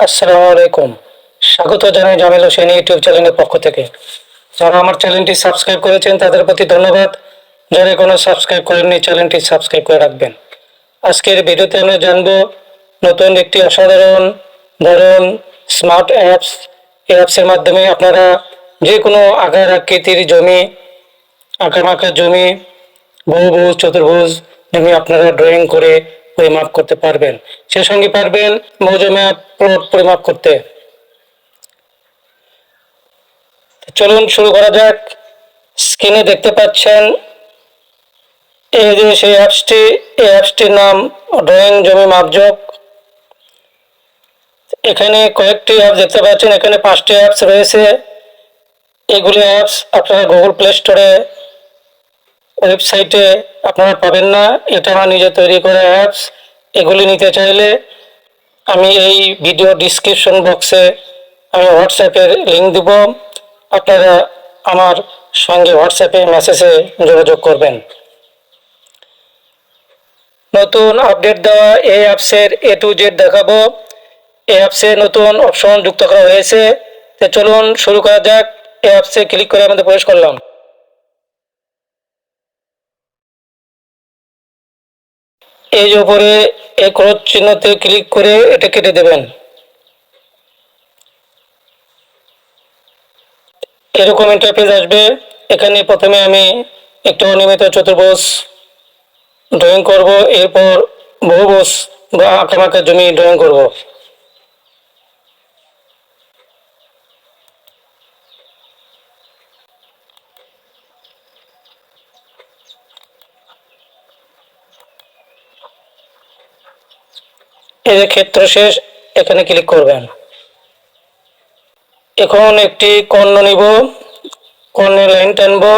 আসসালামু আলাইকুম। স্বাগত জানাই জামিল হোসেন ইউটিউব চ্যানেলের পক্ষ থেকে। যারা আমার চ্যানেলটি সাবস্ক্রাইব করেছেন, তাদের প্রতি ধন্যবাদ। যারা কোনো সাবস্ক্রাইব করেননি, চ্যানেলটি সাবস্ক্রাইব করে রাখবেন। আজকের ভিডিওতে আমরা জানব নতুন একটি অসাধারণ ধরুন স্মার্ট অ্যাপস। এই অ্যাপসের মাধ্যমে আপনারা যে কোনো আকার, আকৃতির জমি আঁকামাকা জমি বহুভুজ চতুর্ভুজ জমি আপনারা ড্রয়িং করে পরিমাপ করতে পারবেন। সে সঙ্গে পারবেন প্লট পরিমাপ করতে। চলুন শুরু করা যাক। স্ক্রিনে দেখতে পাচ্ছেন এই যে সেই অ্যাপসটি, এই অ্যাপসটির নাম ড্রয়িং জমি মাপযোগ এখানে কয়েকটি অ্যাপ দেখতে পাচ্ছেন, এখানে পাঁচটি অ্যাপস রয়েছে। এগুলি অ্যাপস আপনারা গুগল প্লে স্টোরে, ওয়েবসাইটে আপনারা পাবেন না। এটা আমার নিজে তৈরি করা অ্যাপস। এগুলি নিতে চাইলে আমি এই ভিডিও ডিসক্রিপশন বক্সে আমি হোয়াটসঅ্যাপের লিঙ্ক দেব। আপনারা আমার সঙ্গে হোয়াটসঅ্যাপে মেসেজে যোগাযোগ করবেন। নতুন আপডেট দেওয়া এই অ্যাপসের এ টু জেড দেখাবো। এই অ্যাপসে নতুন অপশন যুক্ত করা হয়েছে। তো চলুন শুরু করা যাক। এই অ্যাপসে ক্লিক করে আমাদের প্রবেশ করলাম। এই যে উপরে এই ক্রস চিহ্নতে ক্লিক করে এটা কেটে দেবেন। এরকম ইন্টারফেস আসবে। এখানে প্রথমে আমি একটা অনিয়মিত চতুর্ভুজ ড্রয়িং করব, এরপর বহুভুজ বা আঁকা আঁকা জমি ড্রয়িং করব। এই যে ক্ষেত্র শেষ, এখানে ক্লিক করবেন। এখন একটি কর্ণ নিব কর্ণে লাইন টানবো,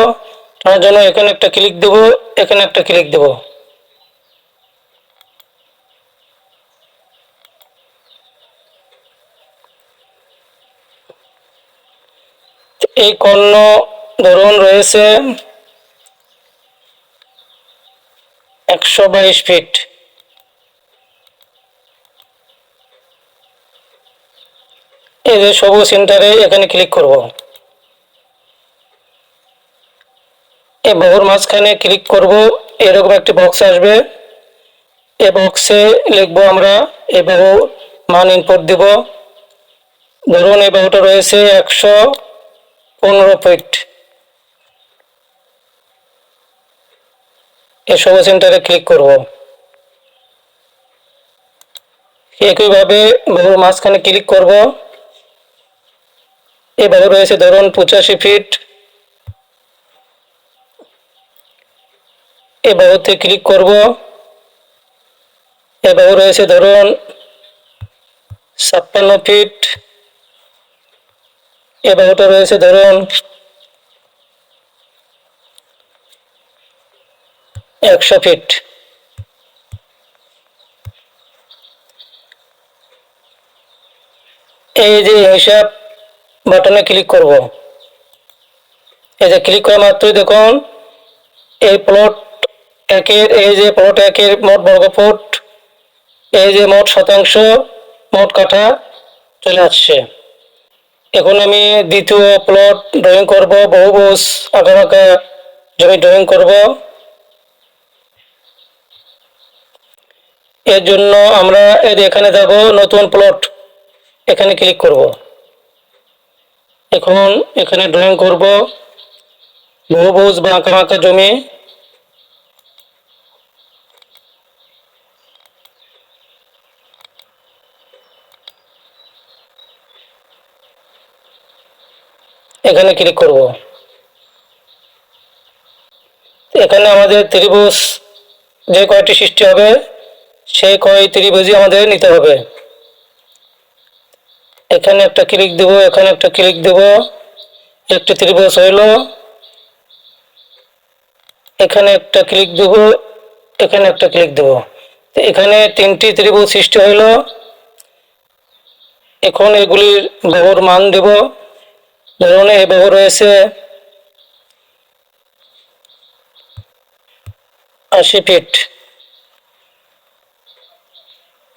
তার জন্য এখানে একটা ক্লিক দেব, এখানে একটা ক্লিক দেব। এই কর্ণ ধরুন রয়েছে একশো বাইশ ফিট এই যে সবুজ সেন্টারে এখানে ক্লিক করব। এই বহুর মাঝখানে ক্লিক করব, এরকম একটি বক্স আসবে। এই বক্সে লিখব আমরা, এই বহু মান ইনপুট দিব। ধরুন এই বাহুটা রয়েছে একশো পনেরো ফিট এই সবুজ সেন্টারে ক্লিক করব। একইভাবে বহুর মাঝখানে ক্লিক করব। এভাবে রয়েছে ধরুন পঁচাশি ফিট এ বাহুতে ক্লিক করব। এ বাহু রয়েছে ধরুন ছাপ্পান্ন ফিট এ বাহুটা রয়েছে ধরুন একশো ফিট এই যে হিসাব বাটনে ক্লিক করব। এই যে ক্লিক করা মাত্রই দেখুন, এই প্লট একের, এই যে প্লট একের মোট বর্গফুট, এই যে মোট শতাংশ, মোট কাঠা চলে আসছে। এখন আমি দ্বিতীয় প্লট ড্রয়িং করব, বহুভুজ আঁকা জমি ড্রয়িং করব। এর জন্য আমরা এখানে যাব, নতুন প্লট এখানে ক্লিক করব। এখন এখানে ড্রয়িং করব। বহুভুজ বা আঁকা জমি। এখানে ক্লিক করব। এখানে আমাদের ত্রিভুজ যে কয়টি সৃষ্টি হবে, সেই কয় ত্রিভুজই আমাদের নিতে হবে। এখানে একটা ক্লিক দেব, এখানে একটা ক্লিক দেব। একটি ত্রিভুজ হইল। এখানে একটা ক্লিক দেব, এখানে একটা ক্লিক দেব। তো এখানে তিনটি ত্রিভুজ সৃষ্টি হইল। এখন এগুলির বহুর মান দেব। ধরুন, এই বহু রয়েছে আশি ফিট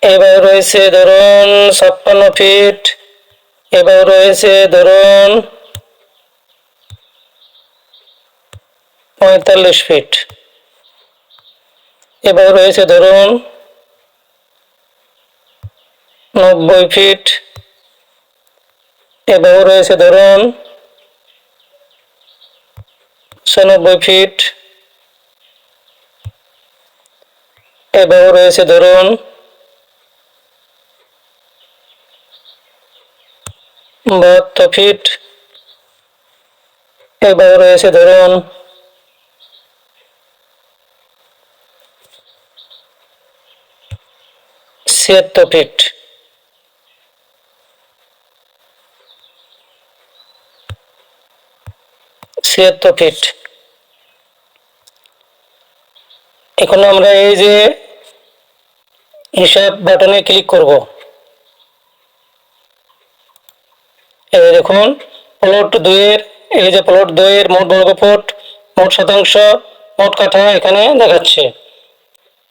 এবার রয়েছে ধরুন, ছাপ্পান্ন ফিট এবার রয়েছে ধরুন পঁয়তাল্লিশ ফিট এবার রয়েছে ধরুন নব্বই ফিট এবার রয়েছে ধরুন পঁচানব্বই ফিট এবার রয়েছে ধরুন বাহাত্তর ফিট। এবার রয়েছে ধরুন। ছিয়াত্তর ফিট। ছিয়াত্তর ফিট। এখন আমরা এই যে হিসাব বাটনে ক্লিক করব। এই দেখুন প্লট দুইয়ের, এই যে প্লট দুইয়ের মোট বর্গফুট, মোট শতাংশ, মোট কাঠা এখানে দেখাচ্ছে।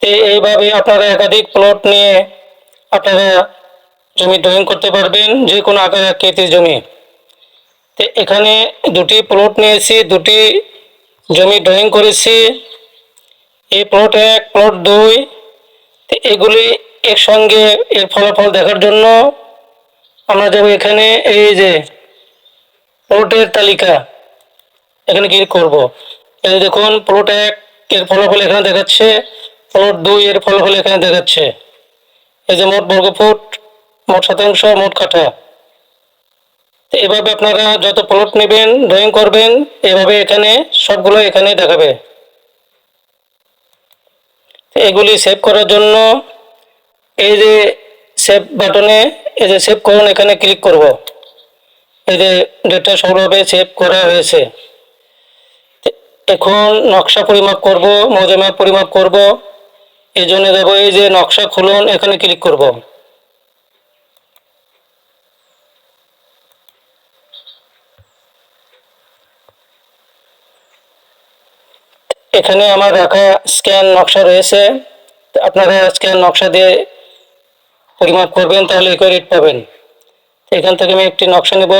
এই এইভাবে আপনারা একাধিক প্লট নিয়ে আপনারা জমি ড্রয়িং করতে পারবেন, যে কোনো আকার আকৃতির জমি। তো এখানে দুটি প্লট নিয়েছি, দুটি জমি ড্রয়িং করেছি। এই প্লট এক প্লট দুই এগুলি একসঙ্গে এর ফলাফল দেখার জন্য আমরা এখানে এই যে প্লটের তালিকা। এখানে ক্লিক করব। এই দেখুন প্লট এক এর ফলাফল এখানে দেখাচ্ছে প্লট দুই এর ফলাফল এখানে দেখাচ্ছে। এই যে মোট বর্গফুট, মোট শতাংশ, মোট কাঠা। এভাবে আপনারা যত প্লট নেবেন ড্রয়িং করবেন, এভাবে এখানে সবগুলো এখানে দেখাবে। এগুলি সেভ করার জন্য এই যে সেভ বাটনে এই যে সেভ করুন এখানে ক্লিক করব। এই যে ডেটা সবভাবে সেভ করা হয়েছে। এখন নকশা পরিমাপ করব মৌজা পরিমাপ করব। এই জন্য দেবো এই যে নকশা খুলুন, এখানে ক্লিক করব। এখানে আমার রাখা স্ক্যান নকশা রয়েছে। আপনারা স্ক্যান নকশা দিয়ে পরিমাপ করবেন, তাহলে একুয়া রেট পাবেন। এখান থেকে আমি একটি নকশা নেব।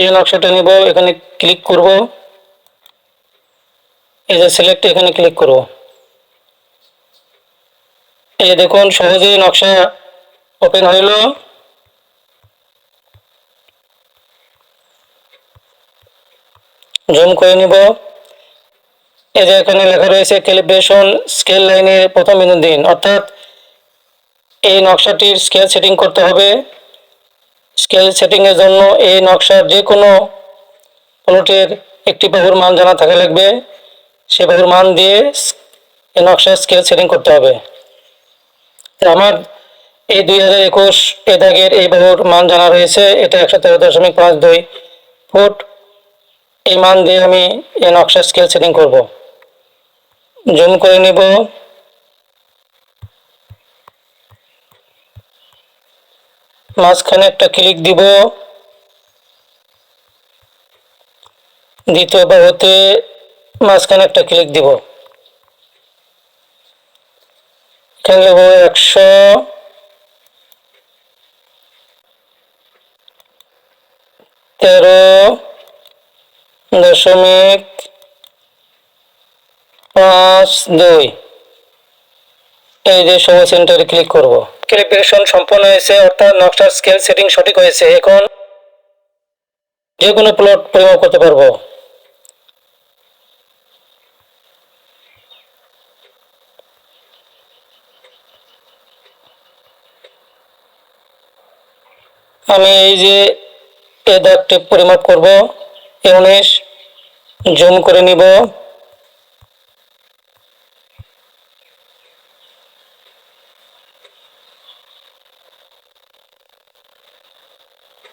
এই নকশাটা নেব, এখানে ক্লিক করব। এই যে সিলেক্ট এখানে ক্লিক করব। এই দেখুন, সহজেই নকশা ওপেন হইল জুম করে নিব। এই যে এখানে লেখা রয়েছে ক্যালিব্রেশন স্কেল লাইনের প্রথম বিন্দু দিন, অর্থাৎ এই নকশাটির স্কেল সেটিং করতে হবে। স্কেল সেটিংয়ের জন্য এই নকশার যে কোনো প্লটের একটি বাহুর মান জানা থাকা লাগবে। সে বাহুর মান দিয়ে এই নকশার স্কেল সেটিং করতে হবে। আমার এই দুই হাজার একুশ এ দাগের এই বাহুর মান জানা রয়েছে। এটা একশো তেরো দশমিক পাঁচ দুই ফুট। এই মান দিয়ে আমি এই নকশার স্কেল সেটিং করব। জুম করে নিব। মাঝখানে একটা ক্লিক দিব। দ্বিতীয় বাহুতে মাঝখানে একটা ক্লিক দিব। এখানে একশো। তেরো দশমিক পাঁচ দুই। এই যে সময় সেন্টারে ক্লিক করব। ক্যালিব্রেশন সম্পন্ন হয়েছে, অর্থাৎ নকশার স্কেল সেটিং সঠিক হয়েছে। এখন যে কোনো প্লট পরিমাপ করতে পারব। আমি এই যে এ দাগটি পরিমাপ করব, এ উনিশ জুম করে নিব।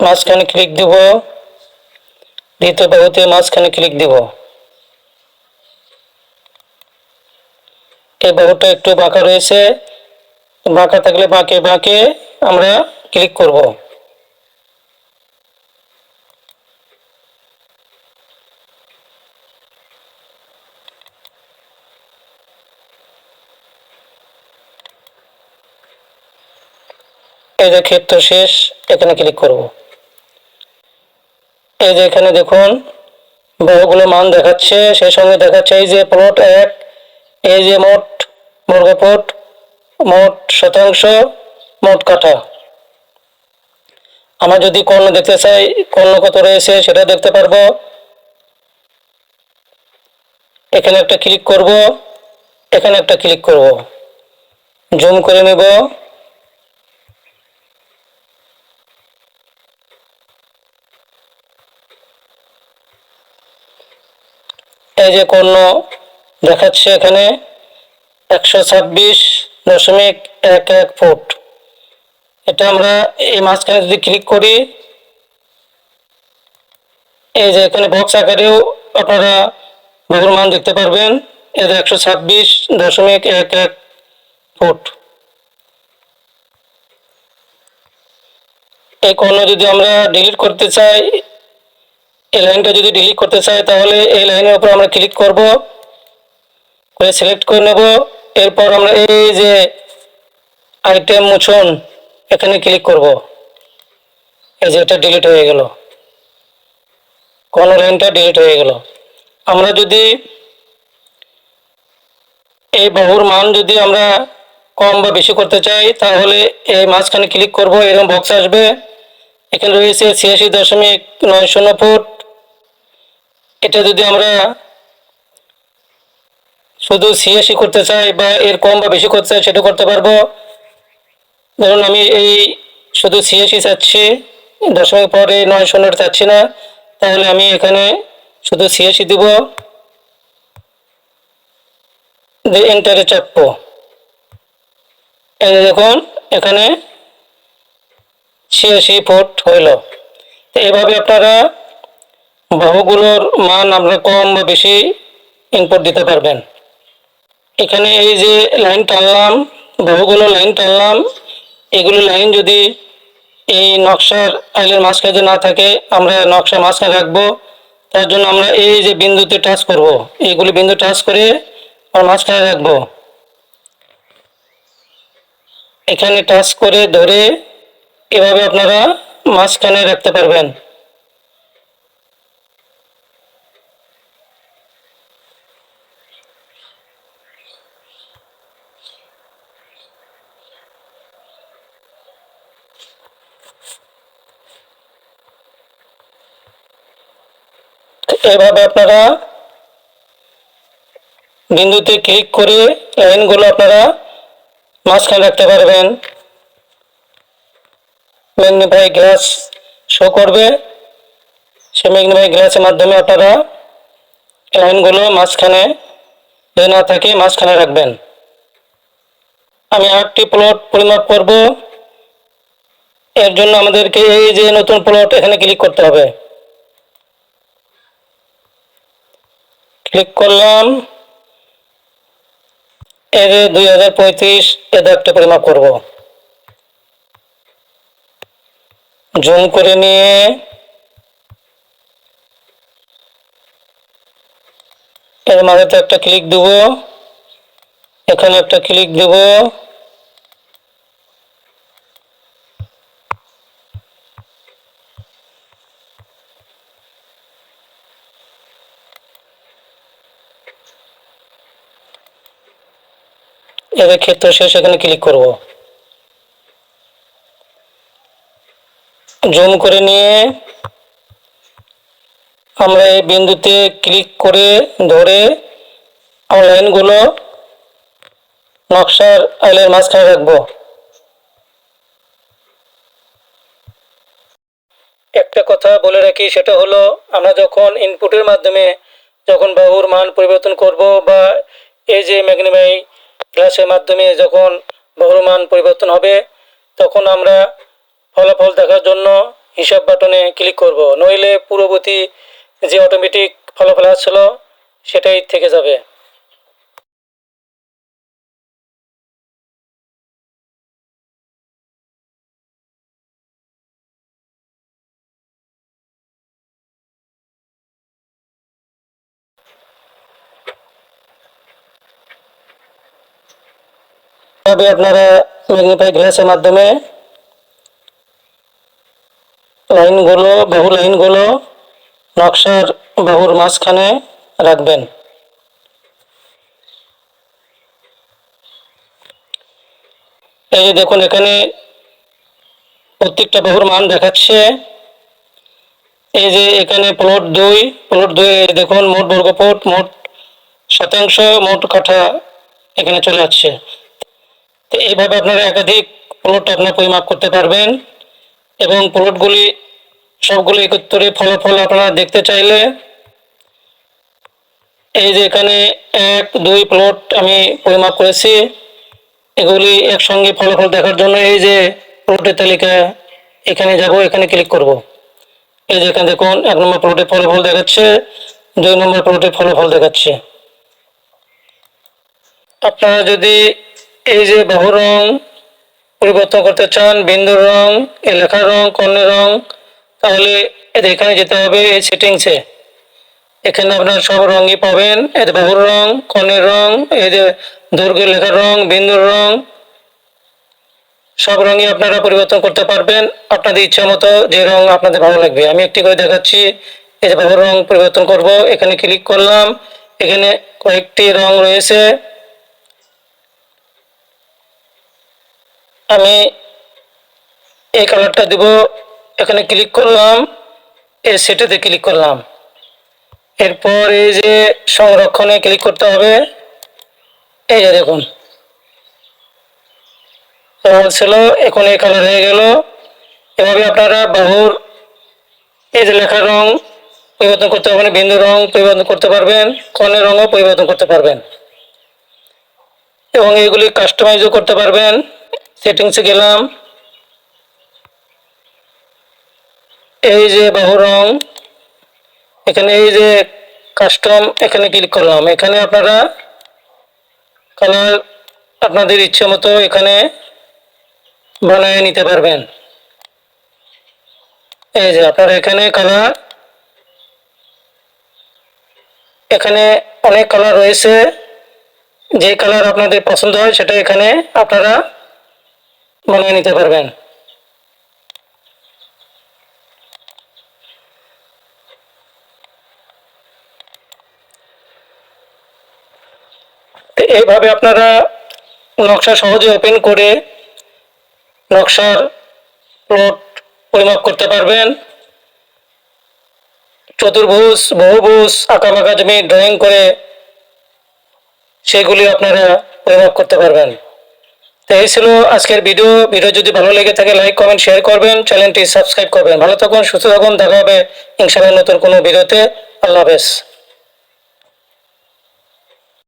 মাঝখানে ক্লিক দিব। দ্বিতীয় বাহুতে মাঝখানে ক্লিক দিব। এই বাহুটা একটু বাঁকা রয়েছে। বাঁকা থাকলে বাঁকে বাঁকে আমরা ক্লিক করব। এই যে ক্ষেত্র শেষ, এখানে ক্লিক করব। এই যে এখানে দেখুন বহুগুলো মান দেখাচ্ছে, সেই সঙ্গে দেখাচ্ছে এই যে প্লট এক, এই যে মোট বর্গফুট, মোট শতাংশ, মোট কাঠা। আমরা যদি কর্ণ দেখতে চাই কর্ণ কত রয়েছে সেটা দেখতে পারব। এখানে একটা ক্লিক করব, এখানে একটা ক্লিক করব। জুম করে নেব। এই যে কর্ণ দেখাচ্ছে এখানে, একশো ছাব্বিশ দশমিক এক এক ফুট। এটা আমরা এই মাঝখানে যদি ক্লিক করি, এই যে এখানে বক্স আকারেও আপনারা বহুর মান দেখতে পারবেন। এটা একশো ছাব্বিশ দশমিক এক এক ফুট। এই কর্ণ যদি আমরা ডিলিট করতে চাই এই লাইনটা যদি ডিলিট করতে চাই তাহলে এই লাইনের উপর আমরা ক্লিক করব, করে সিলেক্ট করে নেব। এরপর আমরা এই যে আইটেম মুছুন, এখানে ক্লিক করব। এই যে এটা ডিলিট হয়ে গেল। কোন লাইনটা ডিলিট হয়ে গেল। আমরা যদি এই বহুর মান যদি আমরা কম বা বেশি করতে চাই, তাহলে এই মাঝখানে ক্লিক করব, এরকম বক্স আসবে। এখানে রয়েছে ছিয়াশি দশমিক নয় শূন্য ফুট। এটা যদি আমরা শুধু ছিয়াশি করতে চাই বা এর কম বা বেশি করতে চাই সেটা করতে পারব। ধরুন আমি এই শুধু ছিয়াশি চাচ্ছি, দশমিক পরে নয় শূন্যটা চাচ্ছি না, তাহলে আমি এখানে শুধু ছিয়াশি দিব। এন্টারে চাপবো। দেখুন, এখানে ছিয়াশি ফুট হইল। তো এভাবে আপনারা বাহুগুলোর মান আপনারা কম বা বেশি ইনপুট দিতে পারবেন। এখানে এই যে লাইন টানলাম বাহুগুলো লাইন টানলাম, এগুলো লাইন যদি এই নকশার আইলের মাঝখানে না থাকে, আমরা নকশা মাঝখানে রাখব। তার জন্য আমরা এই যে বিন্দুতে টাচ করব, এইগুলি বিন্দু টাচ করে আমরা মাঝখানে রাখব। এখানে টাচ করে ধরে এভাবে আপনারা মাঝখানে রাখতে পারবেন। এভাবে আপনারা বিন্দুতে ক্লিক করে লাইনগুলো আপনারা মাঝখানে রাখতে পারবেন। ম্যাগনিফাই গ্লাস শো করবে। সে ম্যাগনিফাই গ্লাসের মাধ্যমে আপনারা লাইনগুলো মাঝখানে না থাকে মাঝখানে রাখবেন। আমি আরেকটি প্লট পরিমাপ করব। এর জন্য আমাদেরকে এই যে নতুন প্লট এখানে ক্লিক করতে হবে ক্লিক করলাম এর দুই হাজার পঁয়ত্রিশ এদের একটা পরিমাপ করব। জুম করে নিয়ে এর মাঝেতে একটা ক্লিক দেব। এখানে একটা ক্লিক দেব এবার ক্ষেত্র শেষ এখানে ক্লিক করব। জুম করে নিয়ে আমরা এই বিন্দুতে ক্লিক করে ধরে আমার লাইনগুলো নকশার আইলের মাঝখানে রাখব। একটা কথা বলে রাখি, সেটা হলো আমরা যখন ইনপুটের মাধ্যমে যখন বাহুর মান পরিবর্তন করব বা এই যে ম্যাগনিমাই গ্লাসের মাধ্যমে যখন বহরমান পরিবর্তন হবে, তখন আমরা ফলাফল দেখার জন্য হিসাব বাটনে ক্লিক করব। নইলে পূর্ববর্তী যে অটোমেটিক ফলাফল আসছিল, সেটাই থেকে যাবে। তবে আপনারা ম্যাগনিফাই গ্লাসের মাধ্যমে লাইনগুলো, বাহু লাইনগুলো, নকশার বাহুর মাঝখানে রাখবেন। এই যে দেখুন, এখানে প্রত্যেকটা বাহুর মান দেখাচ্ছে। এই যে এখানে প্লট দুই প্লট দুই দেখুন, মোট বর্গফুট মোট শতাংশ, মোট কাঠা এখানে চলে আসছে। তো এইভাবে আপনারা একাধিক প্লট আপনার পরিমাপ করতে পারবেন এবং প্লটগুলি সবগুলি একত্রে ফলাফল আপনারা দেখতে চাইলে এই যে এখানে এক, দুই প্লট আমি পরিমাপ করেছি, এগুলি একসঙ্গে ফলাফল দেখার জন্য এই যে প্লটের তালিকা, এখানে যাব, এখানে ক্লিক করব। এই যে এখানে দেখুন, এক নম্বর প্লটে ফলাফল দেখাচ্ছে, দুই নম্বর প্লটে ফলাফল দেখাচ্ছে। আপনারা যদি এই যে বাহু রং পরিবর্তন করতে চান, বিন্দুর রং লেখার রং, কর্ণের রং, তাহলে এদের এখানে যেতে হবে এই সেটিংসে এখানে আপনার সব রঙই পাবেন এতে বাহুর রং, কর্ণের রং, এই যে দৈর্ঘ্যের লেখার রং, বিন্দুর রং, সব রঙই আপনারা পরিবর্তন করতে পারবেন। আপনাদের ইচ্ছা মতো যে রং আপনাদের ভালো লাগবে। আমি একটি করে দেখাচ্ছি। এই যে বাহুর রং পরিবর্তন করব। এখানে ক্লিক করলাম। এখানে কয়েকটি রং রয়েছে। আমি এই কালারটা দেব। এখানে ক্লিক করলাম। এই সেটাতে ক্লিক করলাম। এরপর এই যে সংরক্ষণে ক্লিক করতে হবে। এই যে দেখুন। ছিল, এখন এই কালার হয়ে গেল। এভাবে আপনারা বাহুর এই যে লেখার রং পরিবর্তন করতে পারবেন, বিন্দু রং পরিবর্তন করতে পারবেন কনের রঙও পরিবর্তন করতে পারবেন। এবং এগুলি কাস্টমাইজও করতে পারবেন। সেটিংসে গেলাম। এই যে বাহু রং, এখানে এই যে কাস্টম এখানে ক্লিক করলাম। এখানে আপনারা কালার আপনাদের ইচ্ছে মতো এখানে বানিয়ে নিতে পারবেন। এই যে আপনারা এখানে কালার এখানে অনেক কালার রয়েছে। যে কালার আপনাদের পছন্দ হয় সেটা এখানে আপনারা বানিয়ে নিতে পারবেন। এইভাবে আপনারা নকশা সহজে ওপেন করে নকশার প্লট পরিমাপ করতে পারবেন। চতুর্ভুজ, বহুভুজ, আঁকাবাঁকা জমি ড্রয়িং করে সেগুলি আপনারা পরিমাপ করতে পারবেন। তো এই ছিল আজকের ভিডিও। ভিডিও যদি ভালো লেগে থাকে লাইক কমেন্ট শেয়ার করবেন। চ্যানেলটি সাবস্ক্রাইব করবেন। ভালো থাকুন, সুস্থ থাকুন। দেখা হবে ইনশাআল্লাহ নতুন কোনো ভিডিওতে। আল্লাহ হাফেজ।